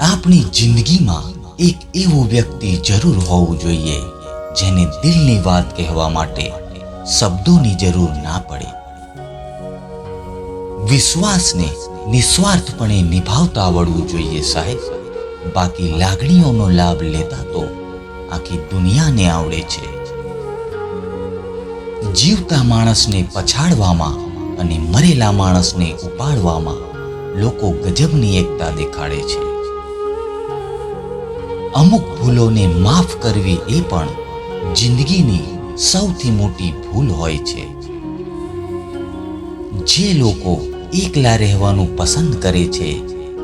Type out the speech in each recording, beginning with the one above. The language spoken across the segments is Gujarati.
આપણી જિંદગીમાં એક એવો વ્યક્તિ જરૂર હોવું જોઈએ જેને દિલની વાત કહેવા માટે શબ્દોની જરૂર ના પડે. વિશ્વાસને નિસ્વાર્થપણે નિભાવતા આવડવું જોઈએ સાહેબ. બાકી લાગણીઓનો લાભ લેતા તો આખી દુનિયાને આવડે છે. જીવતા માણસને પછાડવામાં અને મરેલા માણસને ઉપાડવામાં લોકો ગજબની એકતા દેખાડે છે. અમુક ભૂલોને માફ કરવી એ પણ જિંદગીની સૌથી મોટી ભૂલ હોય છે. જે લોકો એકલા રહેવાનું પસંદ કરે છે,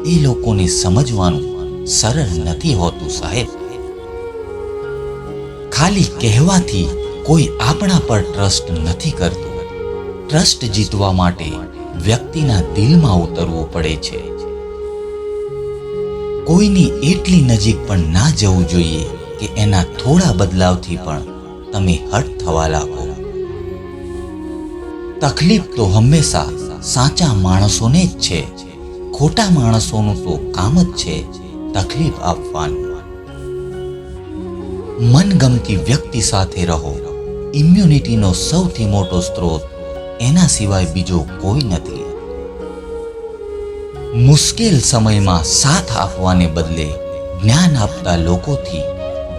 એ લોકોને સમજવાનું સરળ નથી હોતું સાહેબ. ખાલી કહેવાથી કોઈ આપણા પર ટ્રસ્ટ નથી કરતું. ટ્રસ્ટ જીતવા માટે વ્યક્તિના દિલમાં ઉતરવું પડે છે. કોઈની એટલી નજીક પણ ના જવું જોઈએ કે એના થોડા બદલાવથી પણ તમે હટ થવા લાગો. તકલીફ તો હંમેશા સાચા માણસોને જ છે. ખોટા માણસોનું તો કામ જ છે તકલીફ આપવાનું. મનગમતી વ્યક્તિ સાથે રહો. ઇમ્યુનિટીનો સૌથી મોટો સ્ત્રોત એના સિવાય બીજો કોઈ નથી. મુશ્કેલ સમયમાં સાથ આપવાને બદલે જ્ઞાન આપતા લોકોથી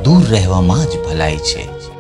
દૂર રહેવામાં જ ભલાઈ છે.